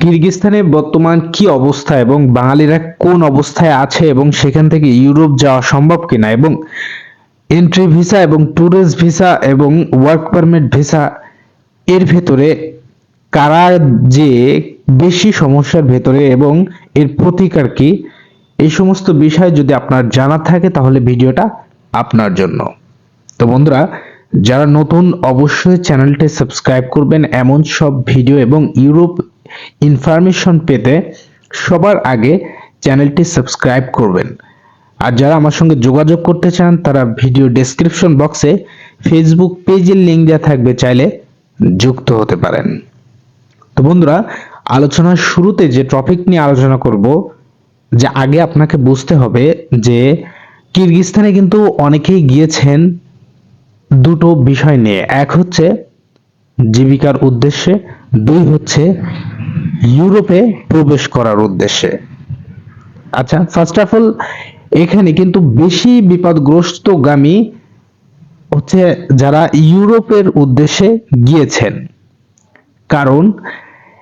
কিরগিজস্তানে বর্তমান কি অবস্থা এবং বাঙালিরা কোন অবস্থায় আছে এবং সেখান থেকে ইউরোপ যাওয়া সম্ভব কিনা এবং এন্ট্রি ভিসা এবং ট্যুরিস্ট ভিসা এবং ওয়ার্ক পারমিট ভিসা এর ভেতরে কারা যে বেশি সমস্যার ভেতরে এবং এর প্রতিকার কি, এই সমস্ত বিষয় যদি আপনার জানা থাকে তাহলে ভিডিওটা আপনার জন্য। তো বন্ধুরা, যারা নতুন অবশ্যই চ্যানেলটি সাবস্ক্রাইব করবেন। এমন সব ভিডিও এবং ইউরোপ ইনফরমেশন পেতে সবার আগে চ্যানেলটি সাবস্ক্রাইব করবেন। আর যারা আমার সঙ্গে যোগাযোগ করতে চান, তারা ভিডিও ডেসক্রিপশন বক্সে ফেসবুক পেজের লিঙ্ক দেওয়া থাকবে, চাইলে যুক্ত হতে পারেন। তো বন্ধুরা, আলোচনার শুরুতে যে টপিক নিয়ে আলোচনা করব, যে আগে আপনাকে বুঝতে হবে যে কিরগিজস্তানে কিন্তু অনেকেই গিয়েছেন দুটো বিষয় নিয়ে। এক হচ্ছে জীবিকার উদ্দেশ্যে, দুই হচ্ছে ইউরোপে প্রবেশ করার উদ্দেশ্যে। আচ্ছা ফার্স্ট অফ অল এখানে কিন্তু বেশি বিপদগ্রস্তগামী হচ্ছে যারা ইউরোপের উদ্দেশ্যে গিয়েছেন। কারণ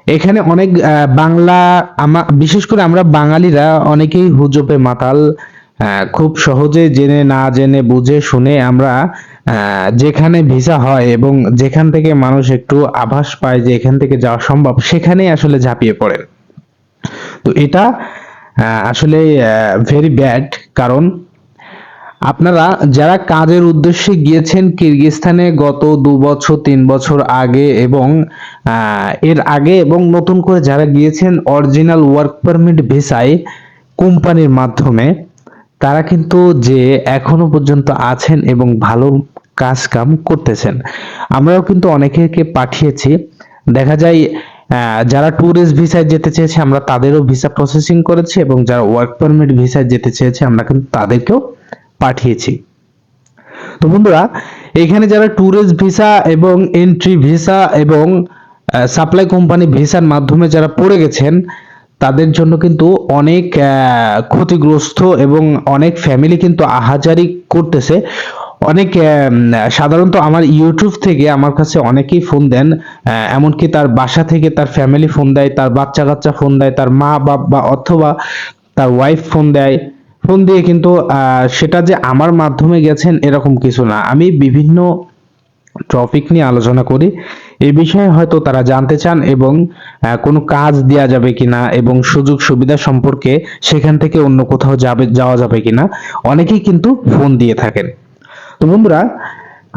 এখানে অনেক বাংলা বিশেষ করে আমরা বাঙালিরা অনেকেই হুজবে মাতাল খুব সহজে জেনে না জেনে বুঝে শুনে আমরা যেখানে ভিসা হয় এবং যেখান থেকে মানুষ একটু আভাস পায় যে এখান থেকে যাওয়া সম্ভব, সেখানেই আসলে ঝাঁপিয়ে পড়েন। তো এটা আসলে ভেরি ব্যাড কারণ আপনারা যারা কাজের উদ্দেশ্যে গিয়েছেন কিরগিজস্তানে গত দু বছর, তিন বছর আগে এবং এর আগে এবং নতুন করে যারা গিয়েছেন অরিজিনাল ওয়ার্ক পারমিট ভিসায় কোম্পানির মাধ্যমে, তারা কিন্তু যে এখনও পর্যন্ত আছেন এবং ভালো কাজ কাম করতেছেন। আমরাও কিন্তু অনেকেকে পাঠিয়েছি। দেখা যায় যারা ট্যুরিস্ট ভিসায় যেতে চেয়েছে, আমরা তাদেরও ভিসা প্রসেসিং করেছি এবং যারা ওয়ার্ক পারমিট ভিসায় যেতে চেয়েছে, আমরা কিন্তু তাদেরকেও পাঠিয়েছি। তো বন্ধুরা, এখানে যারা ট্যুরিস্ট ভিসা এবং এন্ট্রি ভিসা এবং সাপ্লাই কোম্পানি ভিসার মাধ্যমে যারা পড়ে গেছেন, তাদের জন্য কিন্তু অনেক ক্ষতিগ্রস্ত এবং অনেক ফ্যামিলি কিন্তু আহাজারি করতেছে। অনেক সাধারণত আমার ইউটিউব থেকে আমার কাছে অনেকেই ফোন দেন এমনকি তার বাসা থেকে তার ফ্যামিলি ফোন দেয়, তার বাচ্চা কাচ্চা ফোন দেয়, তার মা বাপ বা অথবা তার ওয়াইফ ফোন দেয়। ফোন দিয়ে কিন্তু সেটা যে আমার মাধ্যমে গেছেন এরকম কিছু না। আমি বিভিন্ন টপিক নিয়ে আলোচনা করি। এই বিষয়ে হয়তো তারা জানতে চান এবং কোনো কাজ দেওয়া যাবে কিনা এবং সুযোগ সুবিধা সম্পর্কে সেখান থেকে অন্য কোথাও যাবে, যাওয়া যাবে কিনা। অনেকেই কিন্তু ফোন দিয়ে থাকেন। তো বন্ধুরা,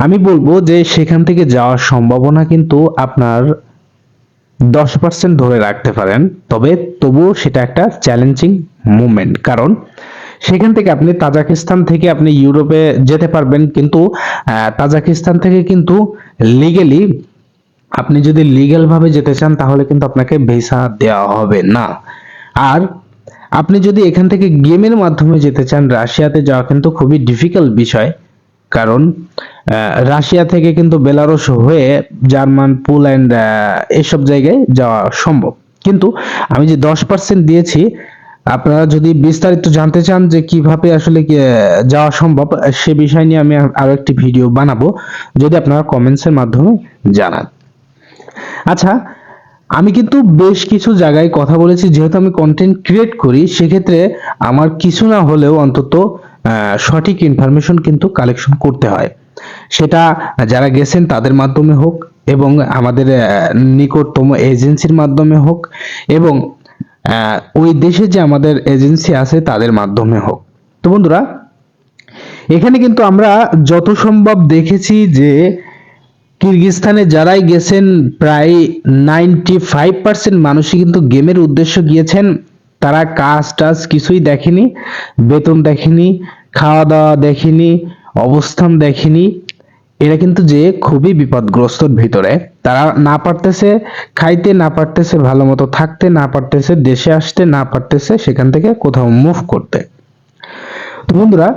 আমি বলব যে সেখান থেকে যাওয়ার সম্ভাবনা কিন্তু আপনার দশ পার্সেন্ট ধরে রাখতে পারেন। তবে তবুও সেটা একটা চ্যালেঞ্জিং মুভমেন্ট কারণ সেখান থেকে আপনি তাজাকিস্তান থেকে আপনি ইউরোপে যেতে পারবেন, কিন্তু তাজাকিস্তান থেকে কিন্তু লিগেলি আপনি যদি লিগ্যাল ভাবে যেতে চান, তাহলে কিন্তু আপনাকে ভিসা দেওয়া হবে না। আর আপনি যদি এখান থেকে গেমের মাধ্যমে যেতে চান, রাশিয়াতে যাওয়া কিন্তু খুবই ডিফিকাল্ট বিষয়। কারণ রাশিয়া থেকে কিন্তু বেলারুশ হয়ে জার্মান, পোল্যান্ড এসব জায়গায় যাওয়া সম্ভব। কিন্তু আমি যে দশ পার্সেন্ট দিয়েছি, আপনারা যদি বিস্তারিত জানতে চান যে কীভাবে আসলে যাওয়া সম্ভব, সে বিষয় নিয়ে আমি আরও একটি ভিডিও বানাবো। যদি আপনারা কমেন্টস এর মাধ্যমে জানান। আচ্ছা আমি কিন্তু বেশ কিছু জায়গায় কথা বলেছি, যেহেতু আমি কন্টেন্ট ক্রিয়েট করি, সেক্ষেত্রে আমার কিছু না হলেও অন্তত সঠিক ইনফরমেশন কিন্তু কালেকশন করতে হয়। সেটা যারা গেছেন তাদের মাধ্যমে হোক এবং আমাদের নিকটতম এজেন্সির মাধ্যমে হোক এবং ওই দেশে যে আমাদের এজেন্সি আছে তাদের মাধ্যমে হোক। তো বন্ধুরা, এখানে কিন্তু আমরা যত সম্ভব দেখেছি যে কিরগিজস্তানে যারাই গেছেন, প্রায় নাইনটি ফাইভ পার্সেন্ট মানুষই কিন্তু গেমের উদ্দেশ্য গিয়েছেন। তারা কাজ টাজ কিছুই দেখেনি, বেতন দেখেনি খাওয়া দাওয়া দেখেনি, অবস্থান দেখেনি। এরা কিন্তু যে খুবই বিপদগ্রস্তর ভিতরে। তারা না পারতেছে খাইতে, না পারতেছে ভালো মতো থাকতে, না পারতেছে দেশে আসতে, না পারতেছে সেখান থেকে কোথাও মুভ করতে। তো বন্ধুরা,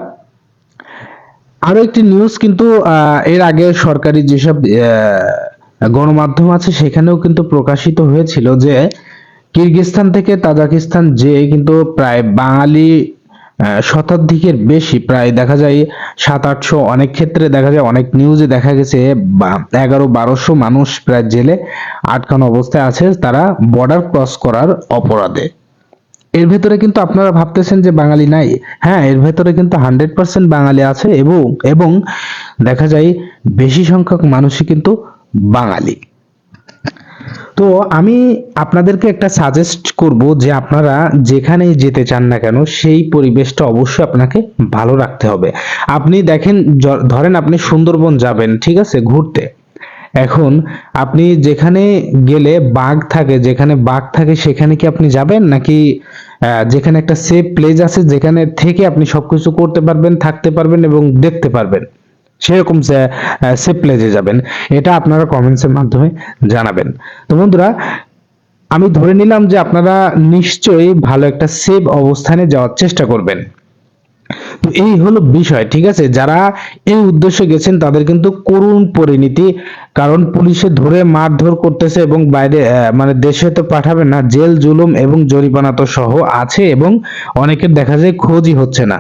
আরও একটি নিউজ কিন্তু এর আগে সরকারি যেসব গণমাধ্যম আছে সেখানেও কিন্তু প্রকাশিত হয়েছিল যে কিরগিজস্তান থেকে তাজাকিস্তান যে কিন্তু প্রায় বাঙালি শতাধিকের বেশি, প্রায় দেখা যায় সাত, আটশো অনেক ক্ষেত্রে দেখা যায় অনেক নিউজে দেখা গেছে এগারো, বারোশো মানুষ প্রায় জেলে আটকানো অবস্থায় আছে, তারা বর্ডার ক্রস করার অপরাধে। এর ভেতরে কিন্তু আপনারা ভাবতেছেন যে বাঙালি নাই। হ্যাঁ এর ভেতরে কিন্তু হান্ড্রেড পার্সেন্ট বাঙালি আছে, এবং এবং দেখা যায় বেশি সংখ্যক মানুষই কিন্তু বাঙালি। তো আমি আপনাদেরকে একটা সাজেস্ট করব যে আপনারা যেখানেই যেতে চান না কেন, সেই পরিবেশটা অবশ্যই আপনাকে ভালো রাখতে হবে। আপনি দেখেন ধরেন আপনি সুন্দরবন যাবেন, ঠিক আছে, ঘুরতে। এখন আপনি যেখানে গেলে বাঘ থাকে, যেখানে বাঘ থাকে সেখানে কি আপনি যাবেন? নাকি যেখানে একটা সেফ প্লেস আছে, যেখানে থেকে আপনি সবকিছু করতে পারবেন, থাকতে পারবেন এবং দেখতে পারবেন? সেরকম সেফ প্লেসে যাবেন, এটা আপনারা কমেন্টসের মাধ্যমে জানাবেন। তো বন্ধুরা, আমি ধরে নিলাম যে আপনারা নিশ্চয়ই ভালো একটা সেফ অবস্থানে যাওয়ার চেষ্টা করবেন। তো এই হলো বিষয়, ঠিক আছে? যারা এই উদ্দেশ্যে গেছেন, তাদের কিন্তু করুণ পরিণতি, কারণ পুলিশে ধরে মারধর করতেছে এবং বাইরে মানে দেশে তো পাঠাবে না, জেল, জুলুম এবং জরিমানা তো সহ আছে এবং অনেকের দেখা যায় খোঁজই হচ্ছে না।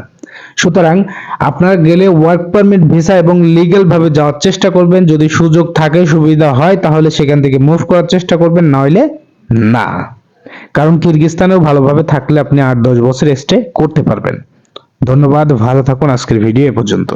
সুতরাং আপনারা গেলে ওয়ার্ক পারমিট ভিসা এবং লিগ্যাল ভাবে যাওয়ার চেষ্টা করবেন। যদি সুযোগ থাকে, সুবিধা হয়, তাহলে সেখান থেকে মুভ করার চেষ্টা করবেন, নইলে না। কারণ কিরগিস্তানেও ভালোভাবে থাকলে আপনি আট দশ বছর স্টে করতে পারবেন। ধন্যবাদ, ভালো থাকুন, আজকের ভিডিও এ পর্যন্ত।